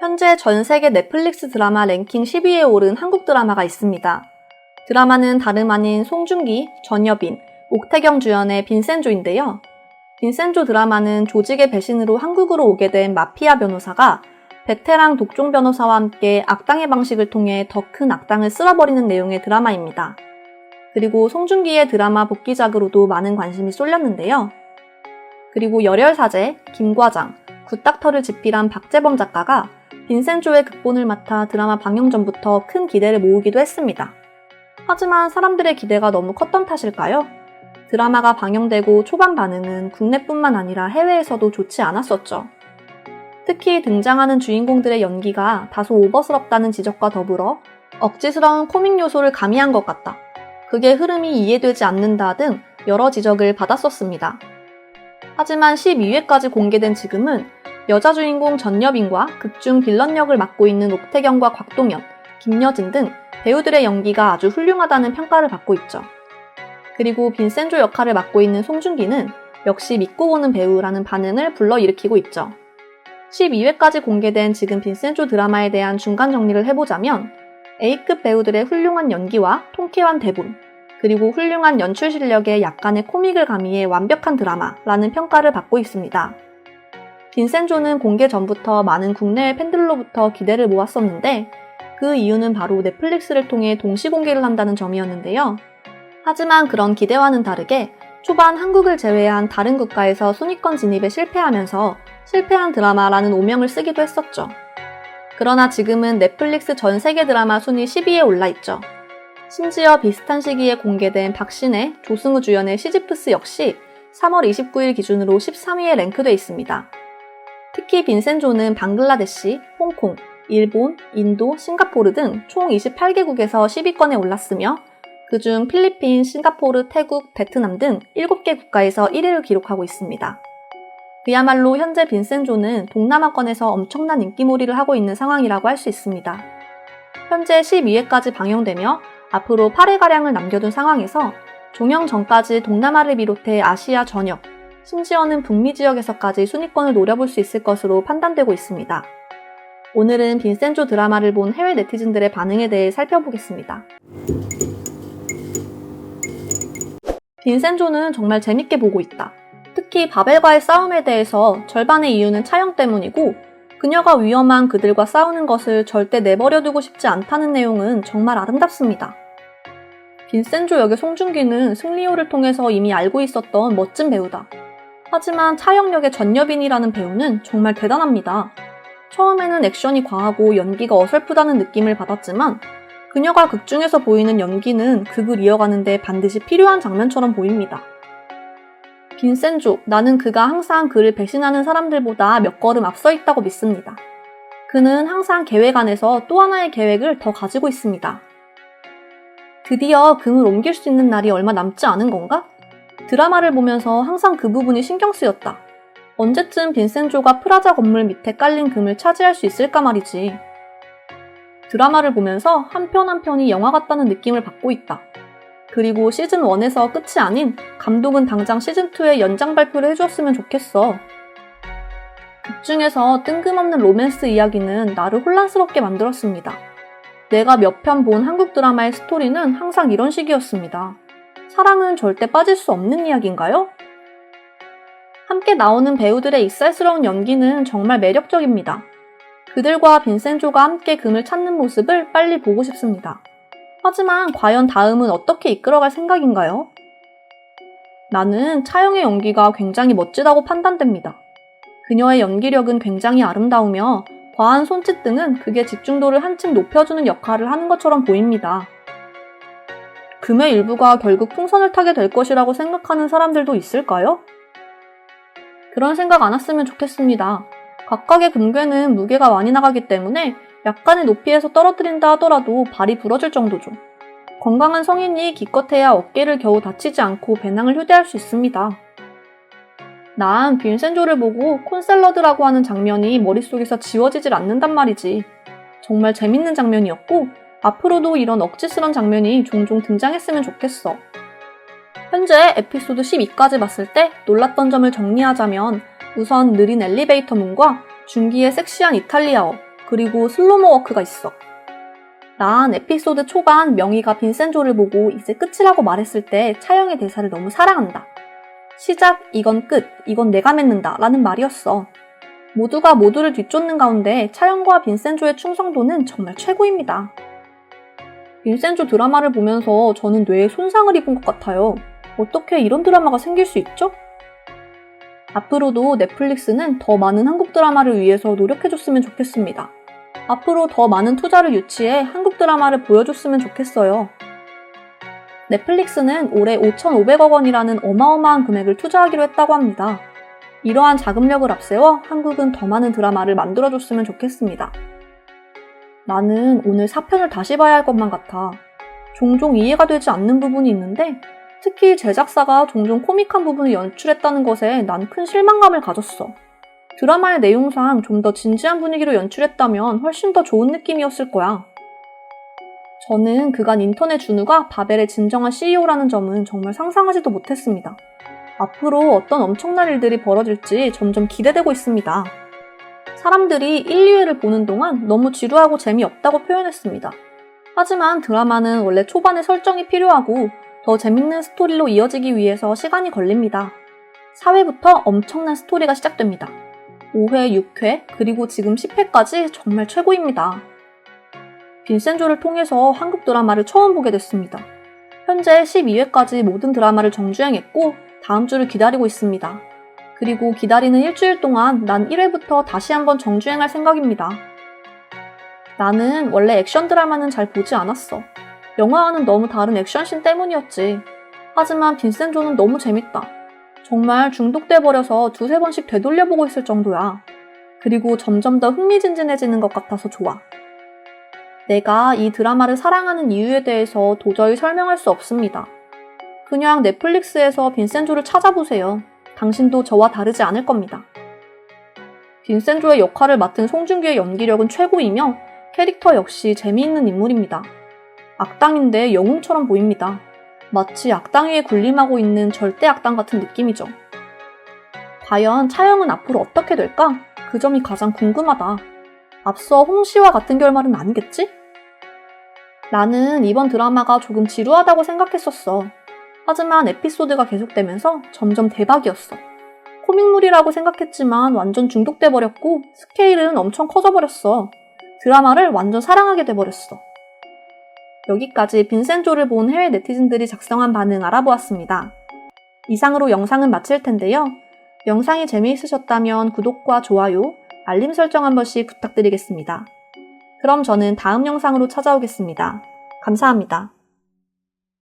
현재 전 세계 넷플릭스 드라마 랭킹 10위에 오른 한국 드라마가 있습니다. 드라마는 다름 아닌 송중기, 전여빈, 옥태경 주연의 빈센조인데요. 빈센조 드라마는 조직의 배신으로 한국으로 오게 된 마피아 변호사가 베테랑 독종 변호사와 함께 악당의 방식을 통해 더 큰 악당을 쓸어버리는 내용의 드라마입니다. 그리고 송중기의 드라마 복귀작으로도 많은 관심이 쏠렸는데요. 그리고 열혈사제, 김과장, 굿닥터를 집필한 박재범 작가가 빈센조의 극본을 맡아 드라마 방영 전부터 큰 기대를 모으기도 했습니다. 하지만 사람들의 기대가 너무 컸던 탓일까요? 드라마가 방영되고 초반 반응은 국내뿐만 아니라 해외에서도 좋지 않았었죠. 특히 등장하는 주인공들의 연기가 다소 오버스럽다는 지적과 더불어 억지스러운 코믹 요소를 가미한 것 같다. 그게 흐름이 이해되지 않는다 등 여러 지적을 받았었습니다. 하지만 12회까지 공개된 지금은 여자 주인공 전여빈과 극중 빌런 역을 맡고 있는 옥태경과 곽동현, 김여진 등 배우들의 연기가 아주 훌륭하다는 평가를 받고 있죠. 그리고 빈센조 역할을 맡고 있는 송중기는 역시 믿고 보는 배우라는 반응을 불러일으키고 있죠. 12회까지 공개된 지금 빈센조 드라마에 대한 중간 정리를 해보자면 A급 배우들의 훌륭한 연기와 통쾌한 대본, 그리고 훌륭한 연출 실력에 약간의 코믹을 가미해 완벽한 드라마라는 평가를 받고 있습니다. 빈센조는 공개 전부터 많은 국내외 팬들로부터 기대를 모았었는데 그 이유는 바로 넷플릭스를 통해 동시 공개를 한다는 점이었는데요. 하지만 그런 기대와는 다르게 초반 한국을 제외한 다른 국가에서 순위권 진입에 실패하면서 실패한 드라마라는 오명을 쓰기도 했었죠. 그러나 지금은 넷플릭스 전 세계 드라마 순위 10위에 올라 있죠. 심지어 비슷한 시기에 공개된 박신혜, 조승우 주연의 시지프스 역시 3월 29일 기준으로 13위에 랭크돼 있습니다. 특히 빈센조는 방글라데시, 홍콩, 일본, 인도, 싱가포르 등 총 28개국에서 10위권에 올랐으며 그중 필리핀, 싱가포르, 태국, 베트남 등 7개 국가에서 1위를 기록하고 있습니다. 그야말로 현재 빈센조는 동남아권에서 엄청난 인기몰이를 하고 있는 상황이라고 할 수 있습니다. 현재 12회까지 방영되며 앞으로 8회가량을 남겨둔 상황에서 종영 전까지 동남아를 비롯해 아시아 전역, 심지어는 북미 지역에서까지 순위권을 노려볼 수 있을 것으로 판단되고 있습니다. 오늘은 빈센조 드라마를 본 해외 네티즌들의 반응에 대해 살펴보겠습니다. 빈센조는 정말 재밌게 보고 있다. 특히 바벨과의 싸움에 대해서 절반의 이유는 차영 때문이고 그녀가 위험한 그들과 싸우는 것을 절대 내버려두고 싶지 않다는 내용은 정말 아름답습니다. 빈센조 역의 송중기는 승리호를 통해서 이미 알고 있었던 멋진 배우다. 하지만 차영 역의 전여빈이라는 배우는 정말 대단합니다. 처음에는 액션이 과하고 연기가 어설프다는 느낌을 받았지만 그녀가 극 중에서 보이는 연기는 극을 이어가는데 반드시 필요한 장면처럼 보입니다. 빈센조, 나는 그가 항상 그를 배신하는 사람들보다 몇 걸음 앞서 있다고 믿습니다. 그는 항상 계획 안에서 또 하나의 계획을 더 가지고 있습니다. 드디어 금을 옮길 수 있는 날이 얼마 남지 않은 건가? 드라마를 보면서 항상 그 부분이 신경 쓰였다. 언제쯤 빈센조가 프라자 건물 밑에 깔린 금을 차지할 수 있을까 말이지. 드라마를 보면서 한 편 한 편이 영화 같다는 느낌을 받고 있다. 그리고 시즌 1에서 끝이 아닌 감독은 당장 시즌 2에 연장 발표를 해주었으면 좋겠어. 극 중에서 뜬금없는 로맨스 이야기는 나를 혼란스럽게 만들었습니다. 내가 몇 편 본 한국 드라마의 스토리는 항상 이런 식이었습니다. 사랑은 절대 빠질 수 없는 이야기인가요? 함께 나오는 배우들의 익살스러운 연기는 정말 매력적입니다. 그들과 빈센조가 함께 금을 찾는 모습을 빨리 보고 싶습니다. 하지만 과연 다음은 어떻게 이끌어갈 생각인가요? 나는 차영의 연기가 굉장히 멋지다고 판단됩니다. 그녀의 연기력은 굉장히 아름다우며 과한 손짓 등은 그게 집중도를 한층 높여주는 역할을 하는 것처럼 보입니다. 금의 일부가 결국 풍선을 타게 될 것이라고 생각하는 사람들도 있을까요? 그런 생각 안 했으면 좋겠습니다. 각각의 금괴는 무게가 많이 나가기 때문에 약간의 높이에서 떨어뜨린다 하더라도 발이 부러질 정도죠. 건강한 성인이 기껏해야 어깨를 겨우 다치지 않고 배낭을 휴대할 수 있습니다. 난 빈센조를 보고 콘샐러드라고 하는 장면이 머릿속에서 지워지질 않는단 말이지. 정말 재밌는 장면이었고, 앞으로도 이런 억지스런 장면이 종종 등장했으면 좋겠어. 현재 에피소드 12까지 봤을 때 놀랐던 점을 정리하자면 우선 느린 엘리베이터 문과 중기의 섹시한 이탈리아어, 그리고 슬로모 워크가 있어. 난 에피소드 초반 명희가 빈센조를 보고 이제 끝이라고 말했을 때 차영의 대사를 너무 사랑한다. 시작, 이건 끝, 이건 내가 맺는다 라는 말이었어. 모두가 모두를 뒤쫓는 가운데 차영과 빈센조의 충성도는 정말 최고입니다. 빈센조 드라마를 보면서 저는 뇌에 손상을 입은 것 같아요. 어떻게 이런 드라마가 생길 수 있죠? 앞으로도 넷플릭스는 더 많은 한국 드라마를 위해서 노력해줬으면 좋겠습니다. 앞으로 더 많은 투자를 유치해 한국 드라마를 보여줬으면 좋겠어요. 넷플릭스는 올해 5,500억 원이라는 어마어마한 금액을 투자하기로 했다고 합니다. 이러한 자금력을 앞세워 한국은 더 많은 드라마를 만들어줬으면 좋겠습니다. 나는 오늘 사편을 다시 봐야 할 것만 같아. 종종 이해가 되지 않는 부분이 있는데 특히 제작사가 종종 코믹한 부분을 연출했다는 것에 난 큰 실망감을 가졌어. 드라마의 내용상 좀 더 진지한 분위기로 연출했다면 훨씬 더 좋은 느낌이었을 거야. 저는 그간 인터넷 준우가 바벨의 진정한 CEO라는 점은 정말 상상하지도 못했습니다. 앞으로 어떤 엄청난 일들이 벌어질지 점점 기대되고 있습니다. 사람들이 1, 2회를 보는 동안 너무 지루하고 재미없다고 표현했습니다. 하지만 드라마는 원래 초반에 설정이 필요하고 더 재밌는 스토리로 이어지기 위해서 시간이 걸립니다. 4회부터 엄청난 스토리가 시작됩니다. 5회, 6회, 그리고 지금 10회까지 정말 최고입니다. 빈센조를 통해서 한국 드라마를 처음 보게 됐습니다. 현재 12회까지 모든 드라마를 정주행했고 다음 주를 기다리고 있습니다. 그리고 기다리는 일주일 동안 난 1회부터 다시 한번 정주행할 생각입니다. 나는 원래 액션 드라마는 잘 보지 않았어. 영화와는 너무 다른 액션씬 때문이었지. 하지만 빈센 조는 너무 재밌다. 정말 중독돼 버려서 두세 번씩 되돌려보고 있을 정도야. 그리고 점점 더 흥미진진해지는 것 같아서 좋아. 내가 이 드라마를 사랑하는 이유에 대해서 도저히 설명할 수 없습니다. 그냥 넷플릭스에서 빈센조를 찾아보세요. 당신도 저와 다르지 않을 겁니다. 빈센조의 역할을 맡은 송중기의 연기력은 최고이며 캐릭터 역시 재미있는 인물입니다. 악당인데 영웅처럼 보입니다. 마치 악당 위에 군림하고 있는 절대 악당 같은 느낌이죠. 과연 차영은 앞으로 어떻게 될까? 그 점이 가장 궁금하다. 앞서 홍씨와 같은 결말은 아니겠지? 나는 이번 드라마가 조금 지루하다고 생각했었어. 하지만 에피소드가 계속되면서 점점 대박이었어. 코믹물이라고 생각했지만 완전 중독돼 버렸고 스케일은 엄청 커져 버렸어. 드라마를 완전 사랑하게 돼 버렸어. 여기까지 빈센조를 본 해외 네티즌들이 작성한 반응 알아보았습니다. 이상으로 영상은 마칠 텐데요. 영상이 재미있으셨다면 구독과 좋아요, 알림 설정 한 번씩 부탁드리겠습니다. 그럼 저는 다음 영상으로 찾아오겠습니다. 감사합니다.